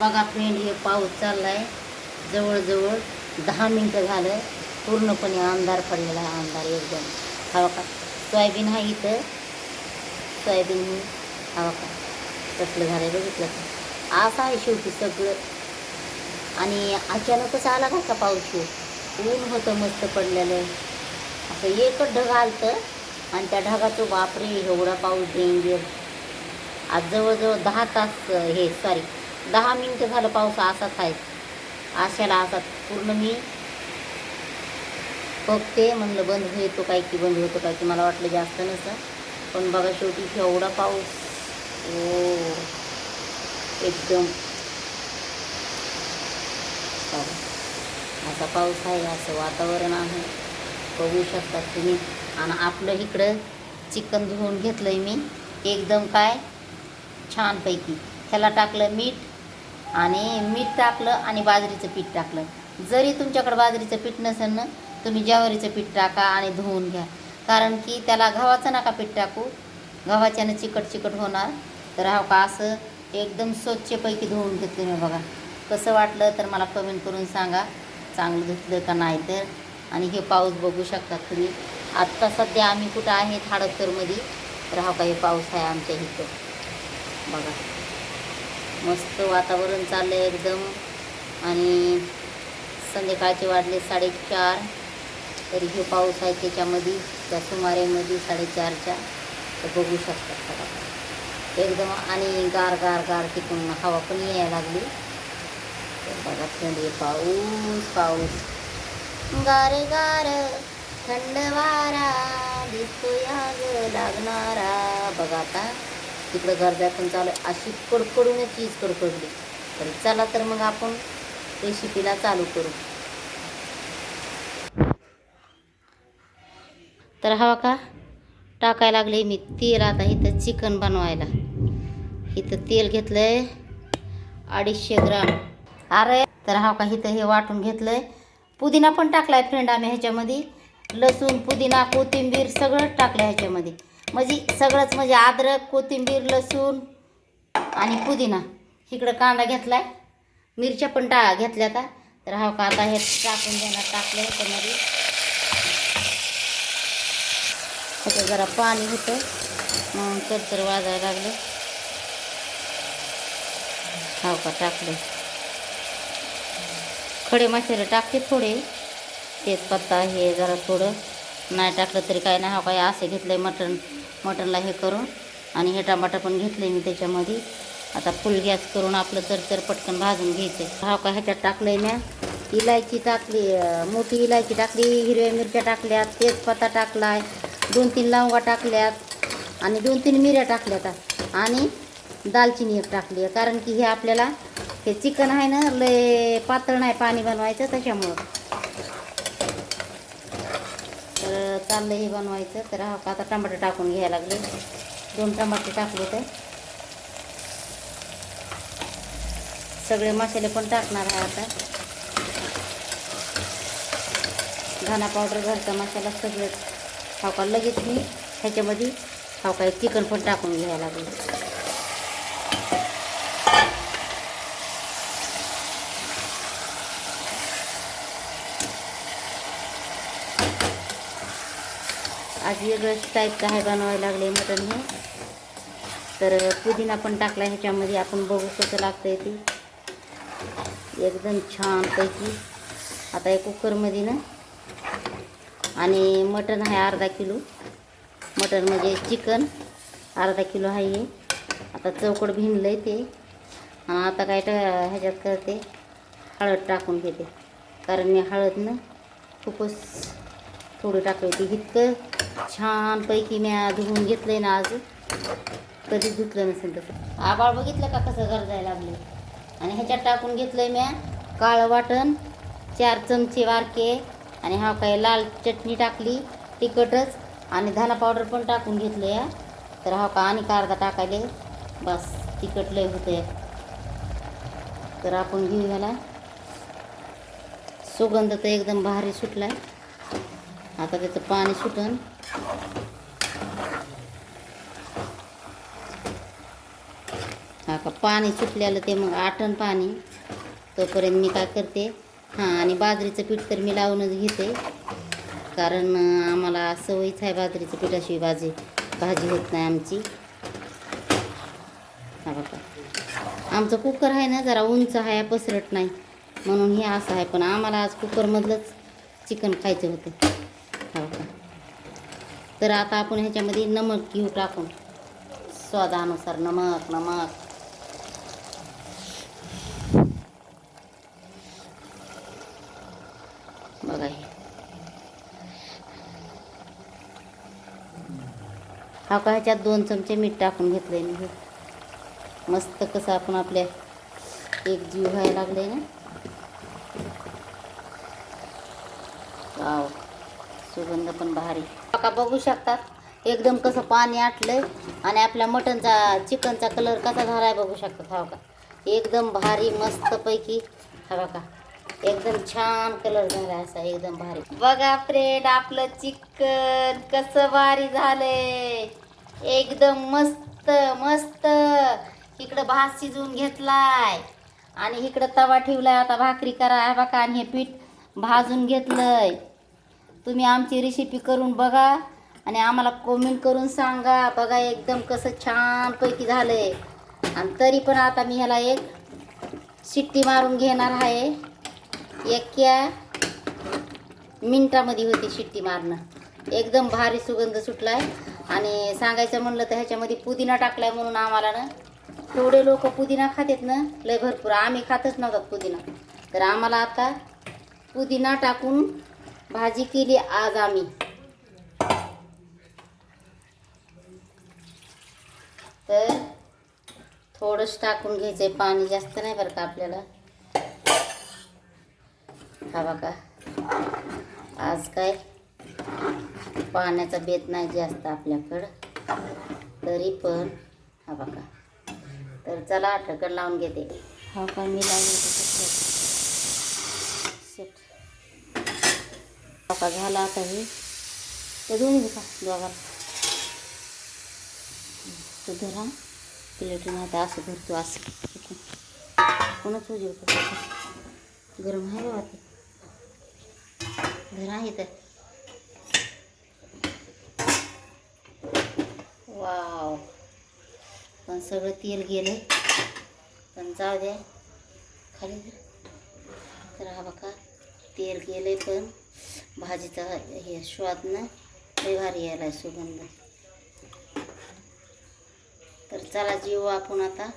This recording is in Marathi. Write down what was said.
बघा फ्रेंड हे पाऊस चालला आहे जवळजवळ दहा मिनटं झालं. पूर्णपणे अंधार पडलेला आहे अंधार एकदम. हवा का सोयाबीन हा इथं. सोयाबीन हवा का कसलं झालं बघितलं का? असं आहे शेवटी सगळं. आणि अचानकच आला का का पाऊस? ऊन होतं मस्त पडलेलं. असं एकच ढग आलतं आणि त्या ढगाचं बापरे एवढा पाऊस डेंजर आज जवळजवळ दहा तास हे सॉरी दहा मिनटं झालं पाऊस असाच आहे. आशाला असाच. पूर्ण मी बघते म्हणलं बंद होतो काय की बंद होतो काय की मला वाटलं जास्त नसं पण बघा शेवटी एवढा पाऊस. ओ एकदम. असा पाऊस आहे असं वातावरण आहे. बघू शकता तुम्ही. आणि आपलं इकडं चिकन धुवून घेतलं आहे मी. एकदम काय? छानपैकी. त्याला टाकलं मीठ आणि मीठ टाकलं आणि बाजरीचं पीठ टाकलं. जरी तुमच्याकडं बाजरीचं पीठ नसेल ना तुम्ही ज्वारीचं पीठ टाका आणि धुवून घ्या. कारण की त्याला गव्हाचं नका पीठ टाकू. गव्हाच्यानं चिकट चिकट होणार. तर हा का असं एकदम स्वच्छपैकी धुवून घेतलं मी बघा. कसं वाटलं तर मला कमेंट करून सांगा. चांगलं धुतलं का नाही तर. आणि हे पाऊस बघू शकता तुम्ही. आत्ता सध्या आम्ही कुठं आहे हाडपतरमध्ये तर हो हा काही पाऊस आहे आमच्या इथं. बघा. मस्त वातावरण चाललं आहे एकदम. आणि संध्याकाळचे वाजले साडेचार. तरी हे पाऊस आहे त्याच्यामध्ये त्या सुमारेमध्ये साडेचारच्या. तर बघू शकतात सगळं एकदम आणि गार गार गार तिकडून हवा पण यायला लागली. तर बघा थंडी पाऊस पाऊस. गार गार थंड वारा दिसतो याग लागणारा. बघा आता. तिकडं गरजा पण चालू आहे. अशी कडकडूनच चीज कडकडली. तर चला तर मग आपण रेसिपीला चालू करू. तर हवा का? टाकायला लागले मी तेल आता इथं चिकन बनवायला. इथं तेल घेतलंय अडीचशे ग्राम. अरे तर हा का इथं हे वाटून घेतलंय. पुदिना पण टाकलाय फ्रेंड आम्ही ह्याच्यामध्ये. लसूण पुदिना कोथिंबीर सगळं टाकलं ह्याच्यामध्ये. म्हणजे सगळंच म्हणजे अद्रक कोथिंबीर लसूण आणि पुदिना. इकडं कांदा घेतला आहे मिरच्या पण टा घेतल्या आता. तर हा का आता हे टाकून देणार टाकलं ह्याच्यामध्ये त्याचं जरा पाणी होतं मग तर वाजायला लागलं. हो का टाकले खडे मसाले टाकते थोडे. तेजपत्ता हे जरा थोडं. नाही टाकलं तरी काय नाही. हा काय असे घेतलं आहे मटण. मटणला हे करून आणि हे टमाटर पण घेतले मी त्याच्यामध्ये. आता फुल गॅस करून आपलं तर तर पटकन भाजून घ्यायचं हा का ह्याच्यात टाकलं आहे मी इलायची टाकली मोठी इलायची टाकली हिरव्या मिरच्या टाकल्यात तेजपत्ता टाकलाय दोन तीन लवंगा टाकल्यात आणि दोन तीन मिऱ्या टाकल्यात. आणि दालचिनी एक टाकली आहे. कारण की हे आपल्याला हे चिकन आहे ना लय पातळ नाही पाणी बनवायचं त्याच्यामुळं तर चाललं हे बनवायचं तर हा का आता टमाटर टाकून घ्यायला लागले. दोन टमाटे टाकले तर. सगळे मसाले पण टाकणार आहे आता. धना पावडर घरचा मसाला सगळं हा लगेच मी. ह्याच्यामध्ये हा चिकन पण टाकून घ्यायला लागले. आज वेगळंच टाईपचं आहे बनवायला लागले मटण हे. तर पुदिना पण टाकला ह्याच्यामध्ये आपण बघू कसं लागतंय ते. एकदम छानपैकी आता एक कुकरमध्ये ना आणि मटण आहे अर्धा किलो. मटण म्हणजे चिकन अर्धा किलो आहे हे. आता चौकट भिनलं आहे ते. आणि आता काय टा ह्याच्यात करते हळद टाकून घेते. कारण मी हळद ना खूपच थोडी टाकली होती. इतकं छानपैकी मी धुवून घेतलं आहे ना आज. कधीच धुतलं नसेल तसं. आबाळ बघितलं का कसं गरजायला लागले आणि ह्याच्यात टाकून घेतलं आहे मी काळं वाटण चार चमचे वारके आणि हा काय लाल चटणी टाकली तिखटच आणि धना पावडर पण टाकून घेतलं या तर हा का आणि अर्धा टाकायले. बस तिखट लय होते तर आपण घेऊ ह्याला. सुगंध तर एकदम भारी सुटलाय. आता त्याचं पाणी सुटन हा का पाणी सुटलेलं ते मग आटण पाणी. तोपर्यंत मी काय करते हां आणि बाजरीचं पीठ तर मी लावूनच घेते. कारण आम्हाला सवयीच आहे बाजरीचं पिठाशिवाय भाजी भाजी होत नाही आमची. हा बघा. आमचं कुकर आहे ना जरा उंच आहे पसरट नाही. म्हणून हे असं आहे पण आम्हाला आज कुकरमधलंच चिकन खायचं होतं. हा बघा. तर आता आपण ह्याच्यामध्ये नमक घेऊ टाकून. स्वादानुसार नमक नमक बघा हे हा का ह्याच्यात दोन चमचे मीठ टाकून घेतलंय मी. हे मस्त कसं आपण आपल्या एक जीव व्हायला लागले ना. वाव सुगंध पण भारी. का बघू शकतात? एकदम कसं पाणी आटलंय आणि आपल्या मटनचा चिकनचा कलर कसा झालाय बघू शकतात हा का? एकदम भारी मस्तपैकी हा का एकदम छान कलर झाला असा एकदम भारी. बघा फ्रेंड आपलं चिकन कसं भारी झालंय. एकदम मस्त मस्त. इकडं भात शिजवून घेतलाय. आणि इकडं तवा ठेवलाय आता भाकरी करा बघा आणि हे पीठ भाजून घेतलंय. तुम्ही आमची रेसिपी करून बघा आणि आम्हाला कमेंट करून सांगा. बघा एकदम कसं छानपैकी झालंय. आणि तरी पण आता मी ह्याला एक शिट्टी मारून घेणार आहे. एक्या मिनटामध्ये होती शिट्टी मारणं. एकदम भारी सुगंध सुटलाय. आणि सांगायचं म्हणलं तर ह्याच्यामध्ये पुदिना टाकलाय म्हणून आम्हाला ना एवढे लोक पुदिना खातात ना लय भरपूर. आम्ही खातच नव्हतात पुदिना. तर आम्हाला आता पुदिना टाकून भाजी केली आज आम्ही. तर थोडंच टाकून घ्यायचं आहे पाणी. जास्त नाही बरं का आपल्याला? हा बघा. आज काय? पाण्याचा बेत नाही जास्त आपल्याकडं. तरी पण हा बघा. तर चला ढक्कन लावून घेते. हो हा काय मी लावून घेते का झाला आता हे. ते दोन्ही का दोघाला. तो धरा प्लेटून आता असं धरतो असं. कोणच उजीव गरम आहे बाबा ते धरा इथं वाव. पण सगळं तेल गेलं पण जाऊ द्या. खाली तर हा बघा तेल गेले पण भाजीचा हे स्वाद ना लय भारी यायला सुगंध. तर चला जीव आपण आता.